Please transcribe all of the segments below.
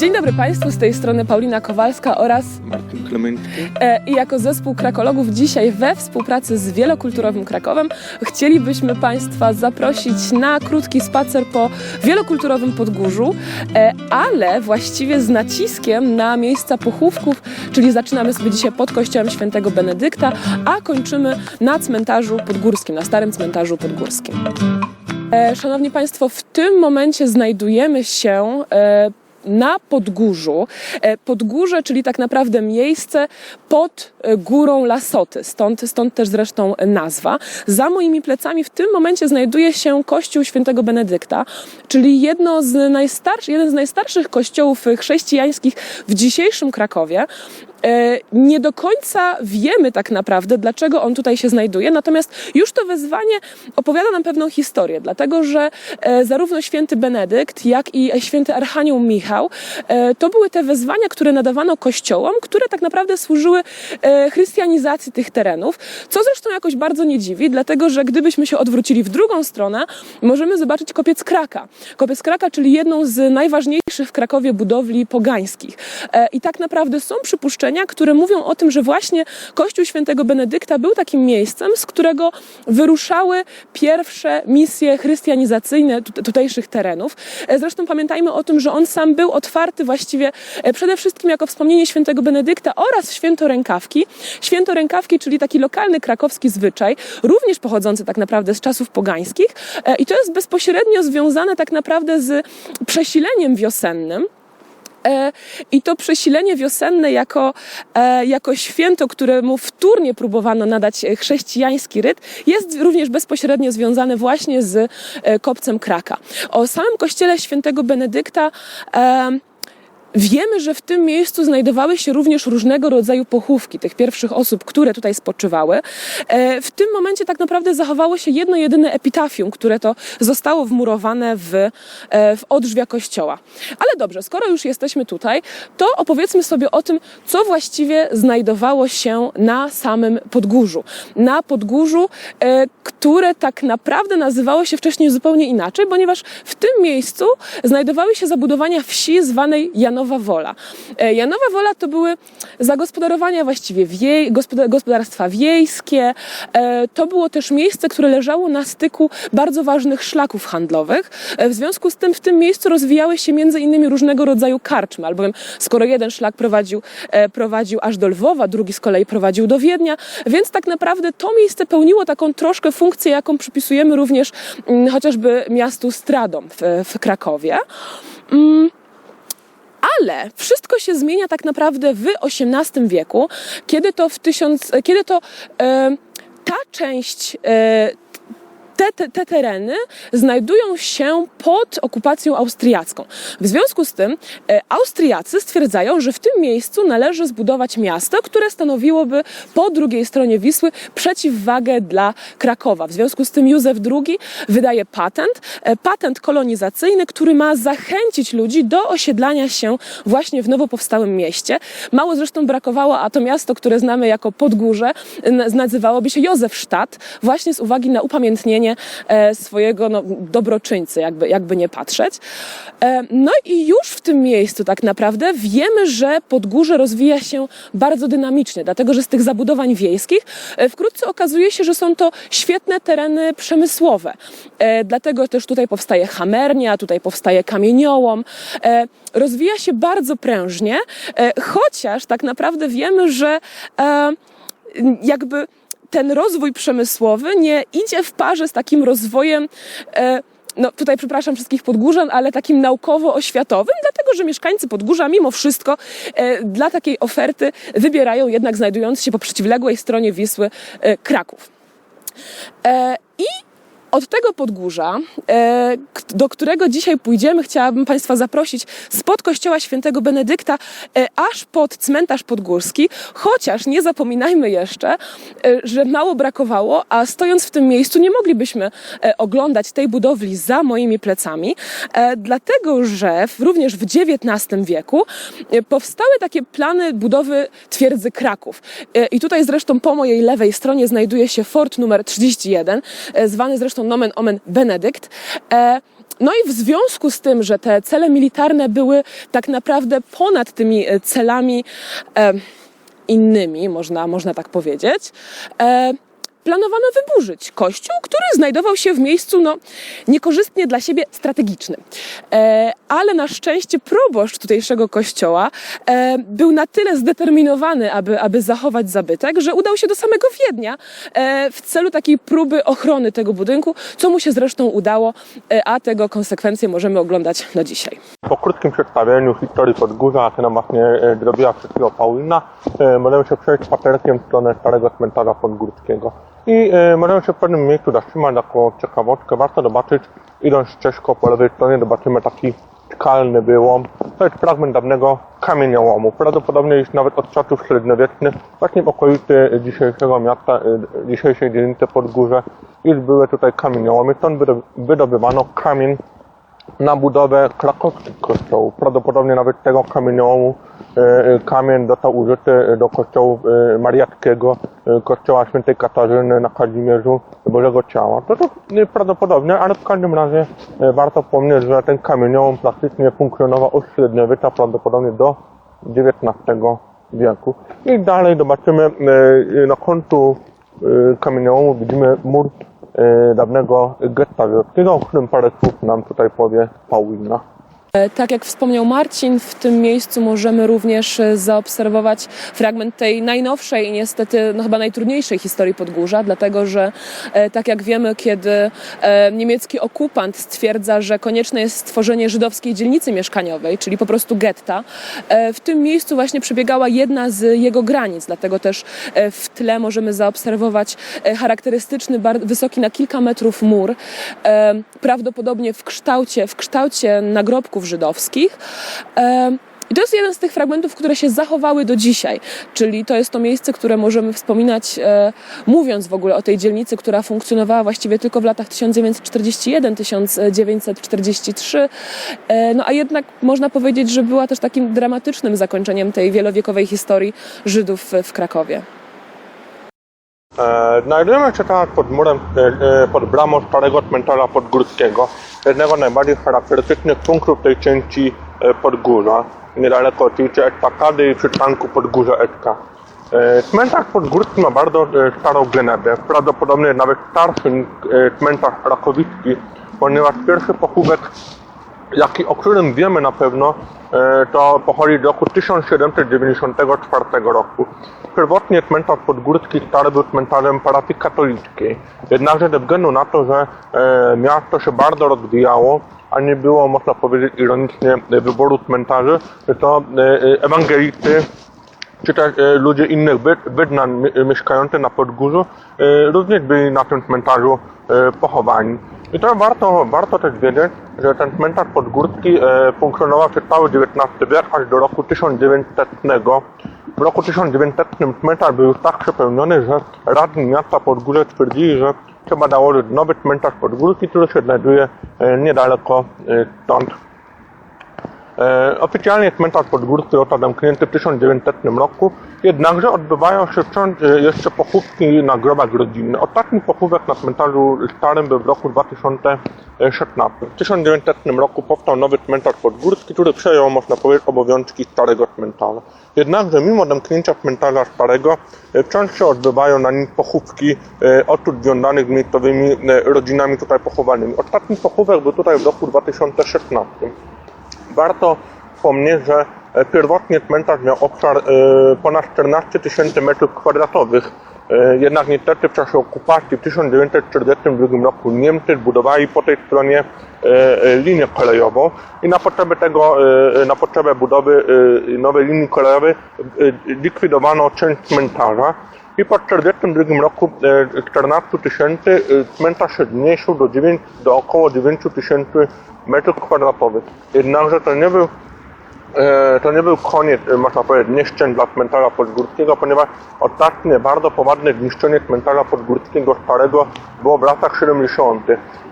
Dzień dobry Państwu, z tej strony Paulina Kowalska oraz Martin Klementki. e, i jako zespół krakologów dzisiaj we współpracy z Wielokulturowym Krakowem chcielibyśmy Państwa zaprosić na krótki spacer po wielokulturowym Podgórzu, e, ale właściwie z naciskiem na miejsca pochówków, czyli zaczynamy sobie dzisiaj pod kościołem świętego Benedykta, a kończymy na cmentarzu podgórskim, na starym cmentarzu podgórskim. E, Szanowni Państwo, w tym momencie znajdujemy się na Podgórzu. E, Podgórze, czyli tak naprawdę miejsce pod e, górą Lasoty, stąd, stąd też zresztą nazwa. Za moimi plecami w tym momencie znajduje się kościół świętego Benedykta, czyli jedno z najstarszych, jeden z najstarszych kościołów chrześcijańskich w dzisiejszym Krakowie. E, Nie do końca wiemy tak naprawdę, dlaczego on tutaj się znajduje, natomiast już to wezwanie opowiada nam pewną historię, dlatego że e, zarówno święty Benedykt, jak i święty Archanioł Michał e, to były te wezwania, które nadawano kościołom, które tak naprawdę służyły chrystianizacji tych terenów, co zresztą jakoś bardzo nie dziwi, dlatego że gdybyśmy się odwrócili w drugą stronę, możemy zobaczyć kopiec Kraka. Kopiec Kraka, czyli jedną z najważniejszych w Krakowie budowli pogańskich. I tak naprawdę są przypuszczenia, które mówią o tym, że właśnie Kościół Świętego Benedykta był takim miejscem, z którego wyruszały pierwsze misje chrystianizacyjne tut- tutejszych terenów. E, Zresztą pamiętajmy o tym, że on sam był otwarty właściwie e, przede wszystkim jako wspomnienie Świętego Benedykta oraz Święto Rękawki. Święto Rękawki, czyli taki lokalny krakowski zwyczaj, również pochodzący tak naprawdę z czasów pogańskich E, i to jest bezpośrednio związane tak naprawdę z przesileniem wiosennym. E, I to przesilenie wiosenne jako, e, jako święto, któremu wtórnie próbowano nadać chrześcijański ryt, jest również bezpośrednio związane właśnie z e, kopcem Kraka. O samym kościele świętego Benedykta Wiemy, że w tym miejscu znajdowały się również różnego rodzaju pochówki tych pierwszych osób, które tutaj spoczywały. E, W tym momencie tak naprawdę zachowało się jedno jedyne epitafium, które to zostało wmurowane w, e, w odrzwia kościoła. Ale dobrze, skoro już jesteśmy tutaj, to opowiedzmy sobie o tym, co właściwie znajdowało się na samym Podgórzu. Na Podgórzu, e, które tak naprawdę nazywało się wcześniej zupełnie inaczej, ponieważ w tym miejscu znajdowały się zabudowania wsi zwanej Janowa Wola. E, Janowa Wola to były zagospodarowania właściwie wiej, gospoda- gospodarstwa wiejskie. E, To było też miejsce, które leżało na styku bardzo ważnych szlaków handlowych. E, W związku z tym w tym miejscu rozwijały się między innymi różnego rodzaju karczmy, albowiem skoro jeden szlak prowadził, prowadził aż do Lwowa, drugi z kolei prowadził do Wiednia, więc tak naprawdę to miejsce pełniło taką troszkę funkcję, jaką przypisujemy również mm, chociażby miastu Stradom w, w Krakowie. Mm, ale wszystko się zmienia tak naprawdę w XVIII wieku, kiedy to w tysiąc, kiedy to e, ta część e, te, te, te tereny znajdują się pod okupacją austriacką. W związku z tym e, Austriacy stwierdzają, że w tym miejscu należy zbudować miasto, które stanowiłoby po drugiej stronie Wisły przeciwwagę dla Krakowa. W związku z tym Józef II wydaje patent, e, patent kolonizacyjny, który ma zachęcić ludzi do osiedlania się właśnie w nowo powstałym mieście. Mało zresztą brakowało, a to miasto, które znamy jako Podgórze, nazywałoby się Józefstadt, właśnie z uwagi na upamiętnienie e, swojego no, dobroczyńcy, jakby, jakby nie patrzeć. E, No i już w tym miejscu tak naprawdę wiemy, że Podgórze rozwija się bardzo dynamicznie, dlatego że z tych zabudowań wiejskich e, wkrótce okazuje się, że są to świetne tereny przemysłowe. Dlatego też tutaj powstaje hamernia, tutaj powstaje kamieniołom. Rozwija się bardzo prężnie, chociaż tak naprawdę wiemy, że jakby ten rozwój przemysłowy nie idzie w parze z takim rozwojem. E, no tutaj przepraszam wszystkich Podgórzan, ale takim naukowo-oświatowym, dlatego że mieszkańcy Podgórza mimo wszystko e, dla takiej oferty wybierają jednak znajdujący się po przeciwległej stronie Wisły e, Kraków. E, I od tego podgórza, e, do którego dzisiaj pójdziemy, chciałabym Państwa zaprosić spod kościoła świętego Benedykta e, aż pod cmentarz podgórski, chociaż nie zapominajmy jeszcze, e, że mało brakowało, a stojąc w tym miejscu nie moglibyśmy oglądać tej budowli za moimi plecami, dlatego że również w XIX wieku powstały takie plany budowy twierdzy Kraków. I tutaj zresztą po mojej lewej stronie znajduje się fort numer 31, e, zwany zresztą nomen omen Benedykt. E, No i w związku z tym, że te cele militarne były tak naprawdę ponad tymi e, celami e, innymi, można, można tak powiedzieć, planowano wyburzyć kościół, który znajdował się w miejscu no, niekorzystnie dla siebie strategicznym. E, ale na szczęście proboszcz tutejszego kościoła e, był na tyle zdeterminowany, aby, aby zachować zabytek, że udał się do samego Wiednia e, w celu takiej próby ochrony tego budynku, co mu się zresztą udało, e, a tego konsekwencje możemy oglądać do dzisiaj. Po krótkim przedstawieniu historii Podgórza, a nam właśnie e, zrobiła Paulina, e, możemy się przejść spacerkiem w stronę Starego Cmentarza Podgórskiego. I e, możemy się w pewnym miejscu zatrzymać taką ciekawostkę. Warto zobaczyć, idąc ścieżką po lewej stronie, zobaczymy taki skalny wyłom. To jest fragment dawnego kamieniołomu. Prawdopodobnie już nawet od czasów średniowiecznych, właśnie w okolicy dzisiejszego miasta, e, dzisiejszej dzielnicy Podgórze, już były tutaj kamieniołomy. Stąd wydo- wydobywano kamień na budowę krakowskich kościołów. Prawdopodobnie nawet tego kamieniołomu kamień został użyty do kościołu e, Mariackiego, e, kościoła świętej Katarzyny na Kazimierzu Bożego Ciała. To to e, prawdopodobnie, ale w każdym razie e, warto wspomnieć, że ten kamieniołom plastycznie funkcjonował od średniowiecza prawdopodobnie do XIX wieku. I dalej zobaczymy e, na końcu e, kamieniołomu widzimy mur e, dawnego getta wielkiego, o którym parę słów nam tutaj powie Paulina. E, Tak jak wspomniał Marcin, w tym miejscu możemy również e, zaobserwować fragment tej najnowszej i niestety no chyba najtrudniejszej historii Podgórza, dlatego że e, tak jak wiemy, kiedy niemiecki okupant stwierdza, że konieczne jest stworzenie żydowskiej dzielnicy mieszkaniowej, czyli po prostu getta, w tym miejscu właśnie przebiegała jedna z jego granic, dlatego też w tle możemy zaobserwować charakterystyczny, wysoki na kilka metrów mur, prawdopodobnie w kształcie, w kształcie żydowskich. I to jest jeden z tych fragmentów, które się zachowały do dzisiaj, czyli to jest to miejsce, które możemy wspominać, e, mówiąc w ogóle o tej dzielnicy, która funkcjonowała właściwie tylko w latach 1941-1943. E, no a jednak można powiedzieć, że była też takim dramatycznym zakończeniem tej wielowiekowej historii Żydów w Krakowie. E, znajdujemy się teraz pod murem, e, e, pod bramą Starego Cmentarza Podgórskiego, jednego z najbardziej charakterystycznych punktów tej części Podgórza, niedaleko oczywiście estakady i przystanku Podgórza. E, Cmentarz Podgórski ma bardzo starą genezę, prawdopodobnie nawet starszy niż cmentarz krakowicki, ponieważ pierwszy pochówek jaki, o którym wiemy na pewno, e, to pochodzi z roku 1794 roku. Pierwotnie cmentarz podgórski stary był cmentarzem parafii katolickiej. Jednakże ze względu na to, że e, miasto się bardzo rozwijało, a nie było, można powiedzieć ironicznie, wyboru cmentarzy, to e, ewangelicy czy też e, ludzie innych wydnan mi- mieszkający na Podgórzu e, również byli na tym cmentarzu e, pochowani. I to warto, warto też wiedzieć, że ten cmentarz podgórski e, funkcjonował przez cały XIX wiek aż do roku 1900. W roku 1900 cmentarz był już tak przepełniony, że radni miasta Podgórze twierdzili, że trzeba założyć nowy cmentarz podgórski, który się znajduje e, niedaleko e, stąd. E, oficjalnie cmentarz podgórski został zamknięty w 1900 roku, jednakże odbywają się wciąż e, jeszcze pochówki na grobach rodzinnych. Ostatni pochówek na cmentarzu starym był w roku 2016. W 1900 roku powstał nowy cmentarz podgórski, który przejął, można powiedzieć, obowiązki starego cmentarza. Jednakże mimo zamknięcia cmentarza starego e, wciąż się odbywają na nim pochówki osób związanych z miejscowymi rodzinami tutaj pochowanymi. Ostatni pochówek był tutaj w roku 2016. Warto wspomnieć, że e, pierwotnie cmentarz miał obszar e, ponad 14 tysięcy metrów kwadratowych. E, Jednak niestety w czasie okupacji w 1942 roku Niemcy zbudowali po tej stronie linię kolejową i na potrzeby tego, na potrzebę budowy nowej linii kolejowej likwidowano część cmentarza i po 1942 roku e, 14 tysięcy e, cmentarz się zmniejszył do, 9, do około 9 tysięcy metrów kwadratowych. Jednakże to nie był E, to nie był koniec, e, można powiedzieć, nieszczęść dla cmentarza podgórskiego, ponieważ ostatnie bardzo poważne zniszczenie cmentarza podgórskiego starego było w latach 70.,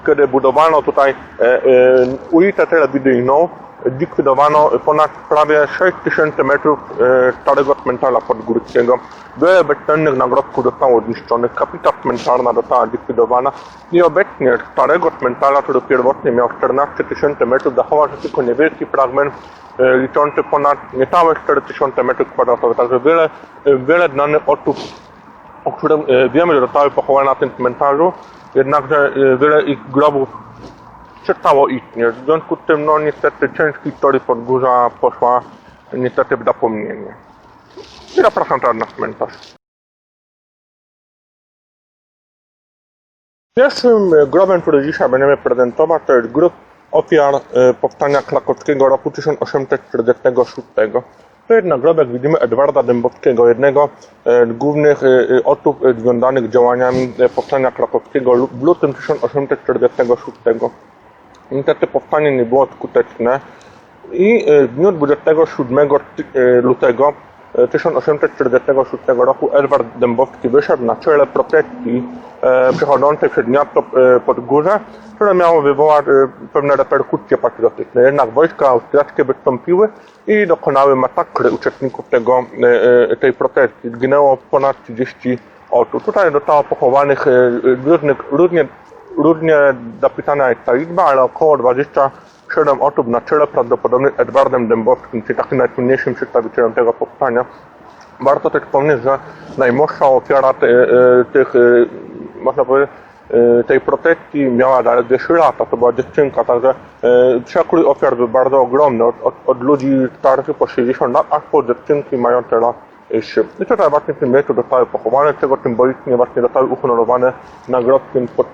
kiedy budowano tutaj e, e, ulicę telewizyjną likwidowano ponad prawie 6 tysięcy metrów e, starego cmentarza podgórskiego. Wiele bezcennych nagrobków zostało zniszczonych, kapita cmentarna została zlikwidowana i obecnie starego cmentarza, który pierwotnie miał 14 tysięcy metrów, zachował się tylko niewielki fragment e, liczący ponad niecałe 4 tysiące metrów kwadratowych. Także wiele, e, wiele znanych osób o którym wiemy, że zostały pochowane na tym cmentarzu, jednakże wiele ich grobów przestało istnieć. W związku z tym, no niestety, część historii Podgórza poszła niestety w zapomnienie. I zapraszam teraz na cmentarz. Pierwszym grobem, który dzisiaj będziemy prezentować, to jest grób ofiar e, powstania krakowskiego roku 1846. To jest nagrobek, widzimy, Edwarda Dębowskiego, jednego e, z głównych e, osób związanych z działaniami powstania krakowskiego w lutym 1846. Niestety powstanie nie było skuteczne i e, w dniu 27 ty- e, lutego e, 1846 roku Edward Dębowski wyszedł na czele protestii e, przechodzącej przez miasto e, Podgórze, które miało wywołać e, pewne reperkusje patriotyczne. Jednak wojska austriackie wystąpiły i dokonały masakry uczestników tego, e, e, tej protestii. Zginęło ponad 30 osób. Tutaj zostało pochowanych e, e, różnych, różnie Różnie zapisana jest ta liczba, ale około 27 osób na czele prawdopodobnie Edwardem Dębowskim, czyli takim najsłynniejszym przedstawicielem tego powstania. Warto też wspomnieć, że najmłodsza ofiara e, tych, e, można powiedzieć, e, tej protestii miała zaledwie 3 lata, to była dziewczynka, także przekrój ofiar był bardzo ogromny, od, od, od ludzi starszych po 60 lat, aż po dziewczynki mające lat 3. I tutaj właśnie w tym miejscu zostały pochowane, czego symbolicznie właśnie zostały uhonorowane nagrobkiem pod,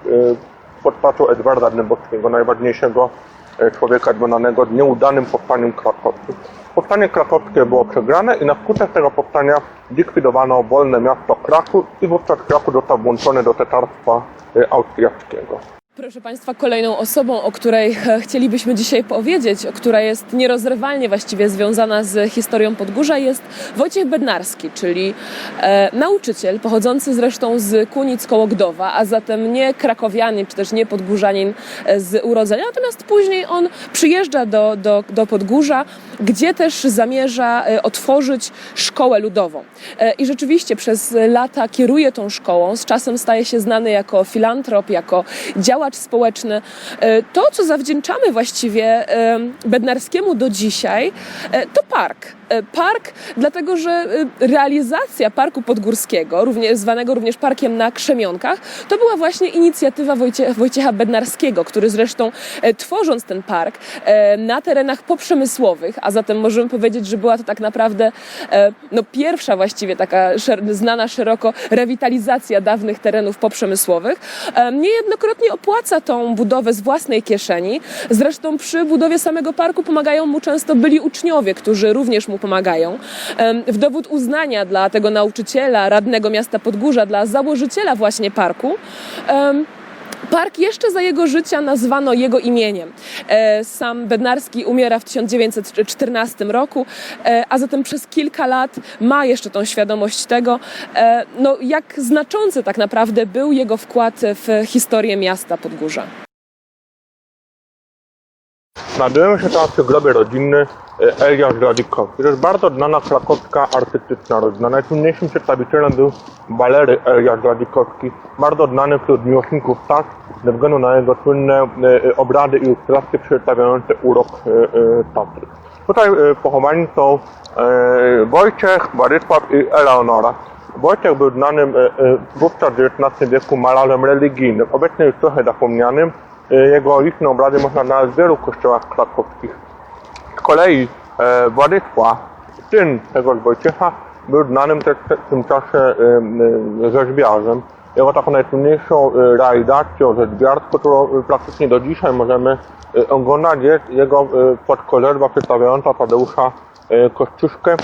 pod postacią Edwarda Dębowskiego, najważniejszego e, człowieka związanego z nieudanym powstaniem krakowskim. Powstanie krakowskie było przegrane i na skutek tego powstania likwidowano wolne miasto Kraków i wówczas Kraków został włączony do tetarstwa e, austriackiego. Proszę Państwa, kolejną osobą, o której chcielibyśmy dzisiaj powiedzieć, która jest nierozerwalnie właściwie związana z historią Podgórza, jest Wojciech Bednarski, czyli e, nauczyciel pochodzący zresztą z Kunic koło Gdowa, a zatem nie krakowianin, czy też nie podgórzanin e, z urodzenia, natomiast później on przyjeżdża do, do, do Podgórza, gdzie też zamierza e, otworzyć szkołę ludową. E, I rzeczywiście przez lata kieruje tą szkołą, z czasem staje się znany jako filantrop, jako działacz społeczny. E, To, co zawdzięczamy właściwie e, Bednarskiemu do dzisiaj, e, to park. Park, dlatego że realizacja Parku Podgórskiego, również, zwanego również Parkiem na Krzemionkach, to była właśnie inicjatywa Wojcie, Wojciecha Bednarskiego, który zresztą tworząc ten park na terenach poprzemysłowych, a zatem możemy powiedzieć, że była to tak naprawdę no, pierwsza właściwie taka znana szeroko rewitalizacja dawnych terenów poprzemysłowych, niejednokrotnie opłaca tą budowę z własnej kieszeni. Zresztą przy budowie samego parku pomagają mu często byli uczniowie, którzy również mu pomagają. W dowód uznania dla tego nauczyciela, radnego miasta Podgórza, dla założyciela właśnie parku, Park jeszcze za jego życia nazwano jego imieniem. E, Sam Bednarski umiera w 1914 roku, e, a zatem przez kilka lat ma jeszcze tą świadomość tego, e, no, jak znaczący tak naprawdę był jego wkład w historię miasta Podgórza. Znajdujemy się teraz przy grobie rodzinny e, Eliasz Radzikowski. To jest bardzo znana krakowska artystyczna rodzina. Najsłynniejszym przedstawicielem był Walery Eliasz Radzikowski, bardzo znany wśród miłośników tak, ze względu na jego słynne e, e, obrady i ilustracje przedstawiające urok Tatry. Tutaj pochowani są Wojciech, Władysław i Eleonora. Wojciech był znanym wówczas w XIX wieku malarzem religijnym, obecnie już trochę zapomnianym. E, Jego liczne obrazy można znaleźć w wielu kościołach krakowskich. Z kolei e, Władysław, syn tegoż Wojciecha, był znanym też w tym czasie e, rzeźbiarzem. Jego taką najsłynniejszą e, realizacją rzeźbiarską, którą praktycznie do dzisiaj możemy e, oglądać, jest jego e, podkoleżba przedstawiająca Tadeusza Kościuszkę,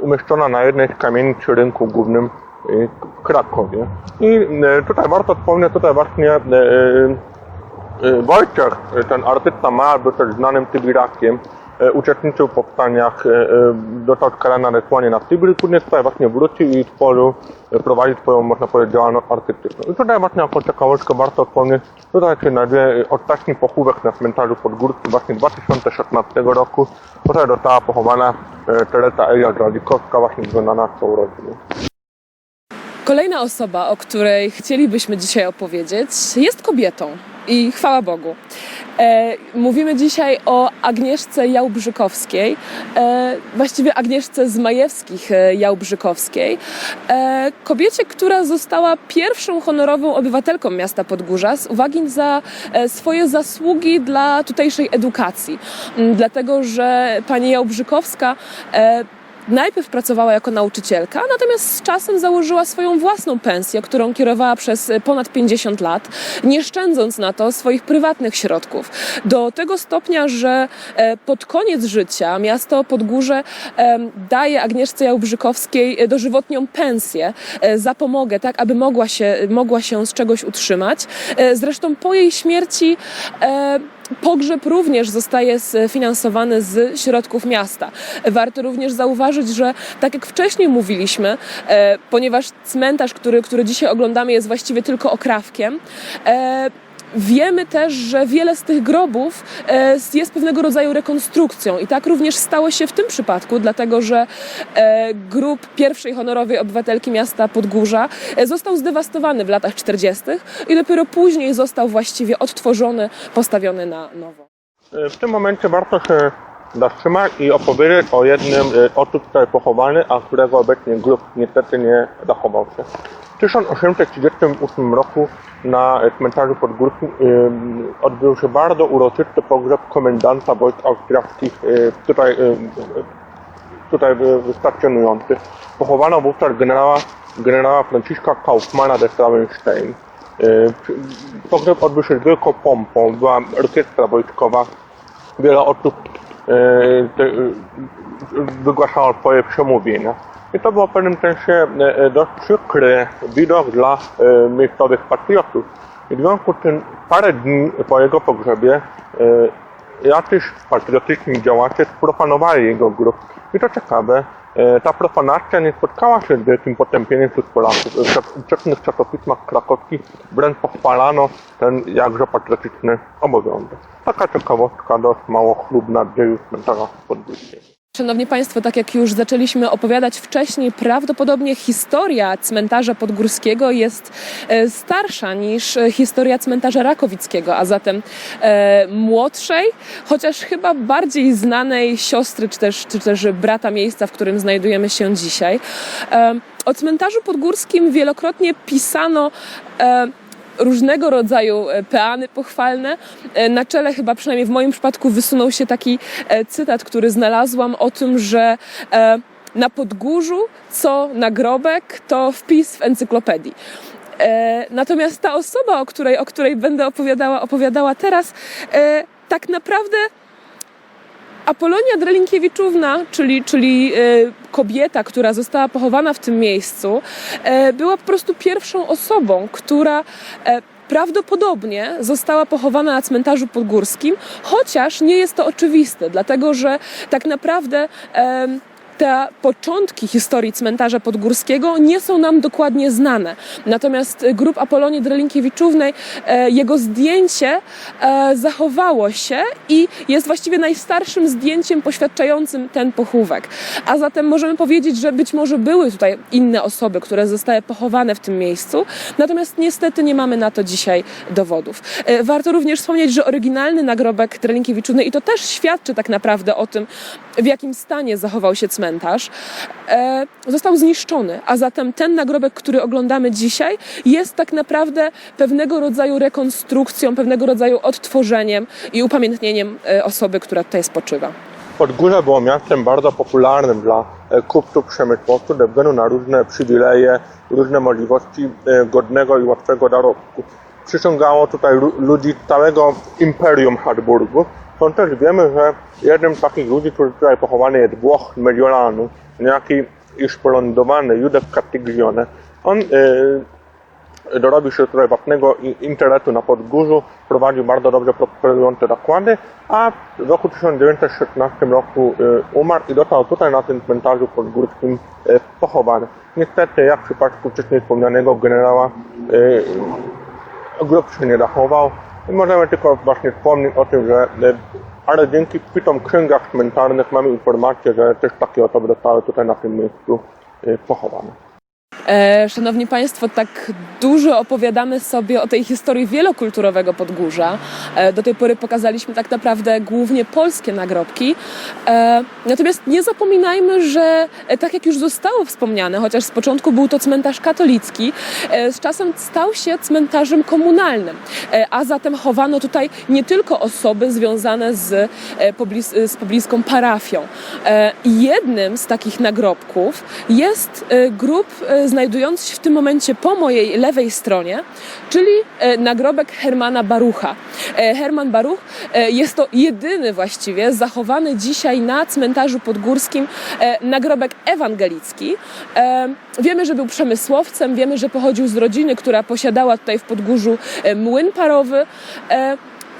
umieszczona na jednej z kamienic przy rynku głównym w Krakowie. I tutaj warto wspomnieć, tutaj właśnie Y, Wojciech, y, ten artysta był też znanym Tybirakiem e, uczestniczył w powstaniach, dostał skalę na słonie na Syberii, później tutaj właśnie wrócił i tworzył, e, prowadził swoją, można powiedzieć, działalność artystyczną. I tutaj właśnie jako ciekawostkę warto wspomnieć, tutaj się znajduje ostatni pochówek na cmentarzu Podgórskim właśnie 2016 roku. Tutaj została pochowana Teresa Elia Dradzikowska, właśnie wykonana z tą rodziną. Kolejna osoba, o której chcielibyśmy dzisiaj opowiedzieć, jest kobietą. I chwała Bogu. E, mówimy dzisiaj o Agnieszce Jałbrzykowskiej, e, właściwie Agnieszce z Majewskich e, Jałbrzykowskiej, e, kobiecie, która została pierwszą honorową obywatelką miasta Podgórza z uwagi za e, swoje zasługi dla tutejszej edukacji. M, Dlatego, że pani Jałbrzykowska e, Najpierw pracowała jako nauczycielka, natomiast z czasem założyła swoją własną pensję, którą kierowała przez ponad 50 lat, nie szczędząc na to swoich prywatnych środków. Do tego stopnia, że e, pod koniec życia miasto Podgórze daje Agnieszce Jałbrzykowskiej e, dożywotnią pensję e, za pomogę, tak aby mogła się, mogła się z czegoś utrzymać. E, Zresztą po jej śmierci e, Pogrzeb również zostaje sfinansowany z środków miasta. Warto również zauważyć, że tak jak wcześniej mówiliśmy, e, ponieważ cmentarz, który, który dzisiaj oglądamy, jest właściwie tylko okrawkiem, e, Wiemy też, że wiele z tych grobów e, jest pewnego rodzaju rekonstrukcją i tak również stało się w tym przypadku, dlatego że e, grób pierwszej honorowej obywatelki miasta Podgórza e, został zdewastowany w latach 40. i dopiero później został właściwie odtworzony, postawiony na nowo. W tym momencie warto się zatrzymać i opowiedzieć o jednym osób tutaj pochowany, a którego obecnie grób niestety nie zachował się. W 1838 roku na e, cmentarzu podgórskim em, odbył się bardzo uroczysty pogrzeb komendanta wojsk austriackich e, tutaj, e, tutaj e, stacjonujący. Pochowano wówczas generała, generała Franciszka Kaufmana de Strawenstein. E, Pogrzeb odbył się z wielką pompą, była orkiestra wojskowa, wiele osób e, e, wygłaszało swoje przemówienia. I to było w pewnym sensie e, e, dość przykry widok dla e, miejscowych patriotów. I w związku z tym parę dni po jego pogrzebie jacyś patriotyczni działacze sprofanowali jego grób. I to ciekawe, ta profanacja nie spotkała się z wielkim potępieniem wśród Polaków. W wczesnych czasopismach krakowskich wręcz pochwalano ten jakże patriotyczny obowiązek. Taka ciekawostka dość mało chlubna z dzieju cmentarza podgórskiego. Szanowni Państwo, tak jak już zaczęliśmy opowiadać wcześniej, prawdopodobnie historia cmentarza podgórskiego jest e, starsza niż e, historia cmentarza rakowickiego, a zatem e, młodszej, chociaż chyba bardziej znanej siostry czy też, czy też brata miejsca, w którym znajdujemy się dzisiaj. E, o cmentarzu podgórskim wielokrotnie pisano. E, różnego rodzaju e, peany pochwalne. E, Na czele chyba przynajmniej w moim przypadku wysunął się taki e, cytat, który znalazłam o tym, że na podgórzu co nagrobek to wpis w encyklopedii. Natomiast ta osoba, o której, o której będę opowiadała, opowiadała teraz, tak naprawdę Apolonia Drelinkiewiczowa, czyli, czyli e, kobieta, która została pochowana w tym miejscu, e, była po prostu pierwszą osobą, która e, prawdopodobnie została pochowana na cmentarzu podgórskim, chociaż nie jest to oczywiste, dlatego że tak naprawdę. Te początki historii cmentarza podgórskiego nie są nam dokładnie znane. Natomiast grup Apolonii Drelinkiewiczowej, e, jego zdjęcie e, zachowało się i jest właściwie najstarszym zdjęciem poświadczającym ten pochówek. A zatem możemy powiedzieć, że być może były tutaj inne osoby, które zostały pochowane w tym miejscu, natomiast niestety nie mamy na to dzisiaj dowodów. E, Warto również wspomnieć, że oryginalny nagrobek Drelinkiewiczowej, i to też świadczy tak naprawdę o tym, w jakim stanie zachował się cmentarz, e, został zniszczony. A zatem ten nagrobek, który oglądamy dzisiaj, jest tak naprawdę pewnego rodzaju rekonstrukcją, pewnego rodzaju odtworzeniem i upamiętnieniem e, osoby, która tutaj spoczywa. Podgórze było miastem bardzo popularnym dla e, kupców przemysłowców ze względu na różne przywileje, różne możliwości e, godnego i łatwego zarobku. Przyciągało tutaj lu- ludzi całego imperium Habsburgów. Stąd też wiemy, że jednym z takich ludzi, który tutaj pochowany jest Włoch Mediolanu, niejaki iż polądowany Józef Castiglione. On e, dorobił się tutaj własnego interesu na Podgórzu, prowadził bardzo dobrze prosperujące zakłady, a w roku 1916 roku y, umarł i został tutaj na tym cmentarzu podgórskim y, pochowany. Niestety, jak w przypadku wcześniej wspomnianego generała, y, grób się nie zachował. Możemy tylko właśnie wspomnieć o tym, że y, ale dzięki kwitom księgach cmentarnych mamy informację, że też takie osoby zostały tutaj na tym miejscu y, pochowane. E, Szanowni Państwo, tak dużo opowiadamy sobie o tej historii wielokulturowego Podgórza. E, Do tej pory pokazaliśmy tak naprawdę głównie polskie nagrobki. E, Natomiast nie zapominajmy, że tak jak już zostało wspomniane, chociaż z początku był to cmentarz katolicki, z czasem stał się cmentarzem komunalnym. A zatem chowano tutaj nie tylko osoby związane z, poblis- z pobliską parafią. Jednym z takich nagrobków jest grób e, znajdujący się w tym momencie po mojej lewej stronie, czyli e, nagrobek Hermana Barucha. E, Herman Baruch e, jest to jedyny właściwie zachowany dzisiaj na cmentarzu podgórskim nagrobek ewangelicki. Wiemy, że był przemysłowcem, wiemy, że pochodził z rodziny, która posiadała tutaj w Podgórzu młyn parowy.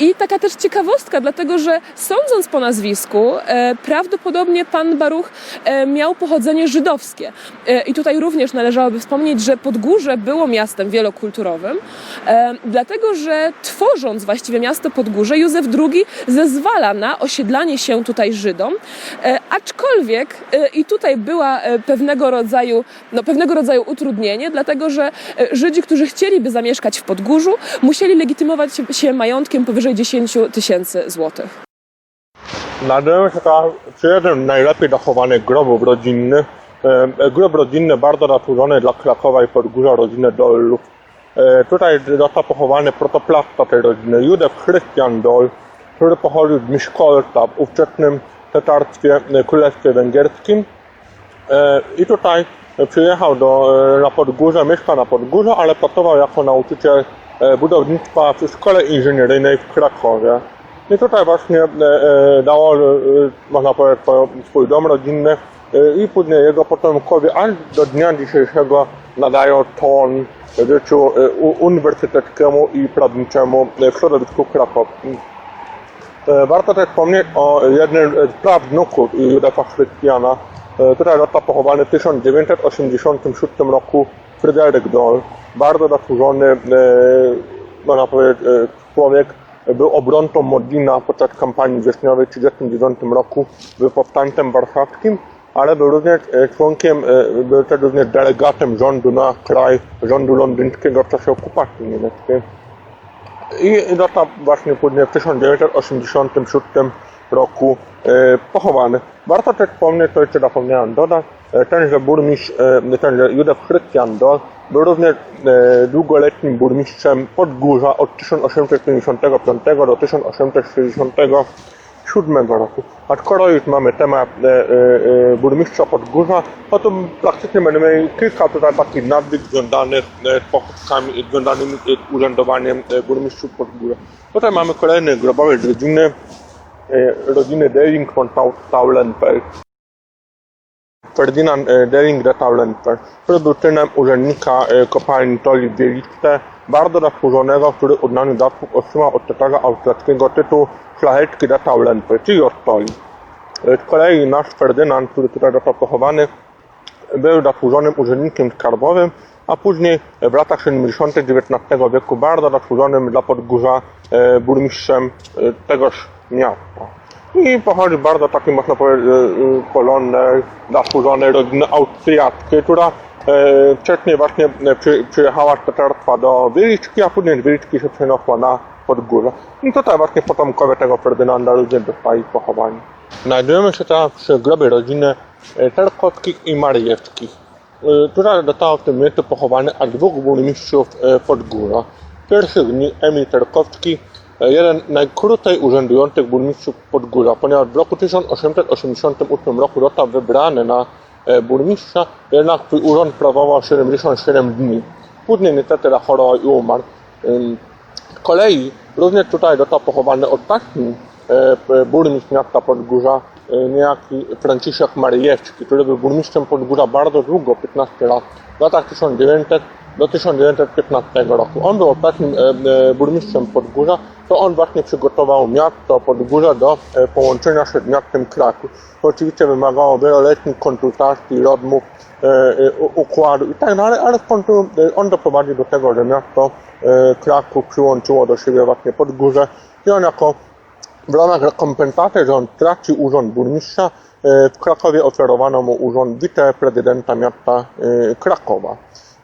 I taka też ciekawostka, dlatego że sądząc po nazwisku, e, prawdopodobnie pan Baruch e, miał pochodzenie żydowskie. E, I tutaj również należałoby wspomnieć, że Podgórze było miastem wielokulturowym, dlatego że tworząc właściwie miasto Podgórze, Józef II zezwala na osiedlanie się tutaj Żydom, aczkolwiek i tutaj była pewnego rodzaju, no, pewnego rodzaju utrudnienie, dlatego że Żydzi, którzy chcieliby zamieszkać w Podgórzu, musieli legitymować się majątkiem powyżej 10 tysięcy złotych. Znajdujemy się jednym z najlepiej zachowanych grobów rodzinnych. E, Grób rodzinny bardzo zasłużony dla Krakowa i Podgórza rodziny Dollów. E, Tutaj został pochowany protoplasta tej rodziny, Józef Chrystian Doll, który pochodził z Miszkolca w ówczesnym cesarstwie e, królestwie węgierskim. I tutaj przyjechał do, na Podgórze, mieszka na Podgórzu, ale pracował jako nauczyciel budownictwa w szkole inżynieryjnej w Krakowie. I tutaj właśnie e, e, dało, e, można powiedzieć, swój- dom rodzinny e, i później jego potomkowie aż do dnia dzisiejszego nadają ton życiu e, uniwersyteckiemu i prawniczemu e, w środowisku krakowskim. E, Warto też wspomnieć o jednym z prawnuków Józefa Chrystiana. E, Tutaj został pochowany w 1987 roku Fryderyk Doll. Bardzo zasłużony, e, można powiedzieć, e, człowiek. Był obrońcą Modlina podczas kampanii wrześniowej w 1939 roku. Był powstańcem warszawskim, ale był również e, członkiem, był też również delegatem rządu na kraj rządu londyńskiego w czasie okupacji niemieckiej. I został właśnie później w 1987 roku e, pochowany. Warto też wspomnieć, to jeszcze zapomniałem dodać, e, tenże burmistrz, e, tenże Józef Chrystian Dol był również długoletnim burmistrzem Podgórza od 1855 do 1867 roku. A skoro już mamy temat burmistrza Podgórza, no to praktycznie będziemy mieli kilka tutaj takich nazwisk związanych z pochówkami, związanymi z urzędowaniem burmistrzów Podgórza. Tutaj mamy kolejny grobowiec rodziny, rodziny Dering von Tau- Taulenfeld. Ferdynand e, Dering de Taulenfeld, był synem urzędnika e, kopalni Toli w Wieliczce, bardzo zasłużonego, który uznaniu zasług otrzymał od cesarza austriackiego tytuł szlachecki de Taulenfeld, czyli od Toli. E, Z kolei nasz Ferdynand, który tutaj został pochowany, był zasłużonym urzędnikiem skarbowym, a później w latach 70. XIX wieku bardzo zasłużonym dla Podgórza e, burmistrzem e, tegoż miasta. I pochodzi bardzo takiej, można powiedzieć, e, polonnej, zasłużonej rodziny austriackiej, która e, wcześniej właśnie e, przy, przyjechała z Peterstwa do Wieliczki, a później z się przeniosła na Podgórze. I tutaj właśnie potomkowie tego Ferdynanda ludzie zostali pochowani. Znajdujemy się teraz przy grobie rodziny e, Terkowskich i Marijewskich. E, Tutaj zostało w tym miejscu pochowane aż dwóch burmistrzów Podgórza. Pierwszy z nich Emil Terkowski, jeden z najkrócej urzędujących burmistrzów Podgórza, ponieważ w roku 1888 roku został wybrany na e, burmistrza, jednak swój urząd sprawował 77 dni. Później niestety zachorował i umarł. Z kolei również tutaj został pochowany ostatni e, e, burmistrz miasta Podgórza, e, niejaki Franciszek Maryjewski, który był burmistrzem Podgórza bardzo długo, 15 lat. W latach do 1915 roku. On był ostatnim e, e, burmistrzem Podgórza, to on właśnie przygotował miasto Podgórze do e, połączenia z miastem Kraków. To oczywiście wymagało wieloletnich konsultacji, rozmów, układu i tak dalej, ale w końcu on doprowadził do tego, że miasto Kraków przyłączyło do siebie właśnie Podgórze i on jako w ramach rekompensaty, że on traci urząd burmistrza, w Krakowie oferowano mu urząd wiceprezydenta miasta Krakowa.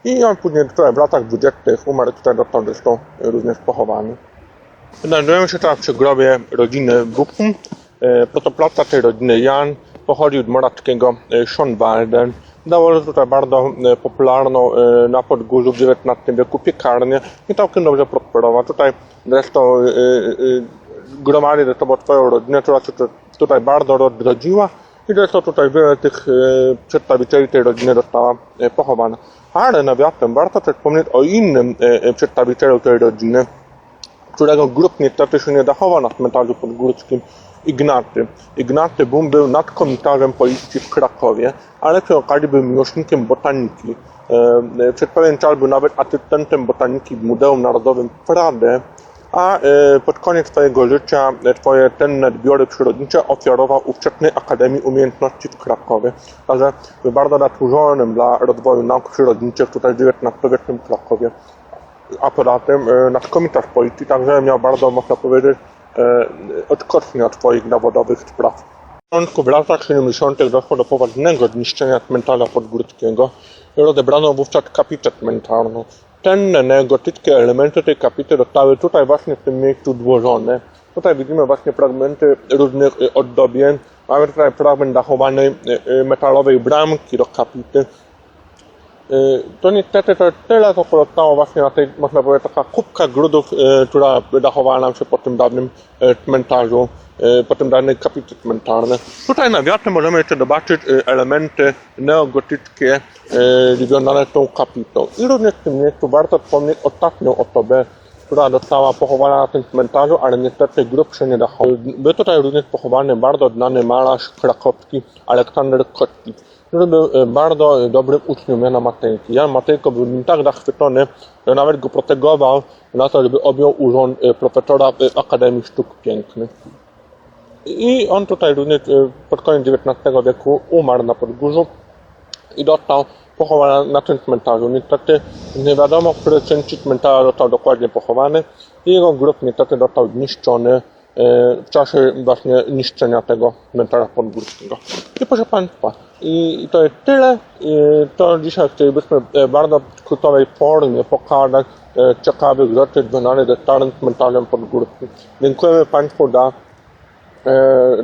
I on później w latach 20. umarł, tutaj został zresztą również pochowany. Znajdujemy się teraz przy grobie rodziny Bukum. E, Protoplata tej rodziny Jan pochodził od morawskiego e, Schönwalden. Dało tutaj bardzo e, popularną na Podgórzu w XIX wieku piekarnię i całkiem dobrze prosperował. Tutaj zresztą gromadzi ze sobą swoją rodzinę, która się tu- tutaj bardzo odrodziła i zresztą tutaj wiele tych przedstawicieli tej rodziny została pochowana. Ale nawiasem warto też wspomnieć o innym e, e, przedstawicielu tej rodziny, którego grób niestety się nie zachował na cmentarzu podgórskim Ignaty. Ignaty Bum był nadkomitarzem policji w Krakowie, ale przy okazji był miłośnikiem botaniki. E, Przez pewien czas był nawet asystentem botaniki w Muzeum Narodowym w Prade, a e, pod koniec swojego życia e, swoje cenne zbiory przyrodnicze ofiarował ówczesnej Akademii Umiejętności w Krakowie. Także bardzo zasłużonym dla rozwoju nauk przyrodniczych tutaj w XIX-wiecznym Krakowie aparatem e, na komitet policji, także miał bardzo, można powiedzieć, e, odskocznie od swoich zawodowych spraw. W początku latach 70. doszło do poważnego zniszczenia cmentarza podgórskiego rozebrano wówczas kapitę cmentarną. Cenne neogotyckie elementy tej kapity zostały tutaj właśnie w tym miejscu złożone. Tutaj widzimy właśnie fragmenty różnych e, oddobień. Mamy tutaj fragment zachowanej e, e, metalowej bramki do kapity. Y, To niestety to jest tyle, co pozostało właśnie na tej, można powiedzieć, taka kubka grudów, y, która zachowała nam się po tym dawnym y, cmentarzu, y, po tym dawnej kapicy cmentarnej. Tutaj na wiatrze możemy jeszcze zobaczyć y, elementy neogotyckie związane z tą kapitą. I również w tym miejscu warto wspomnieć ostatnią osobę, która została pochowana na tym cmentarzu, ale niestety grób się nie zachował. Był tutaj również pochowany bardzo znany malarz krakowski Aleksander Kotlik, który był e, bardzo dobrym uczniem Jana Matejki. Jan Matejko był nim tak zachwycony, że nawet go protegował na to, żeby objął urząd e, profesora w Akademii Sztuk Pięknych. I on tutaj również e, pod koniec XIX wieku umarł na Podgórzu i został pochowany na tym cmentarzu. Niestety nie wiadomo, której części cmentarza został dokładnie pochowany i jego grób niestety został zniszczony e, w czasie właśnie niszczenia tego cmentarza podgórskiego. I proszę Państwa, i to jest tyle. I to dzisiaj chcielibyśmy e, w bardzo skrótowej formie pokazać ciekawych rzeczy związanych ze starym cmentarzem podgórskim. Dziękujemy Państwu za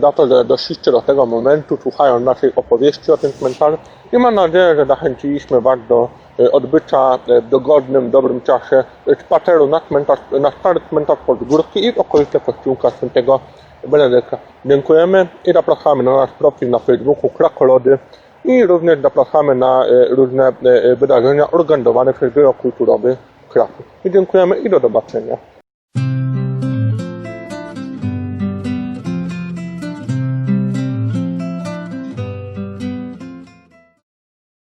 za to, że doszliście do tego momentu, słuchając naszej opowieści o tym cmentarzu i mam nadzieję, że zachęciliśmy Was do e, odbycia e, w dogodnym, dobrym czasie e, spaceru na, cmentarz, na stary cmentarz podgórski i w okolice kościółka świętego Benedykta. Dziękujemy i zapraszamy na nasz profil na Facebooku Krakolody i również zapraszamy na e, różne e, wydarzenia organizowane przez Biuro Kulturowy Kraków. Dziękujemy i do zobaczenia.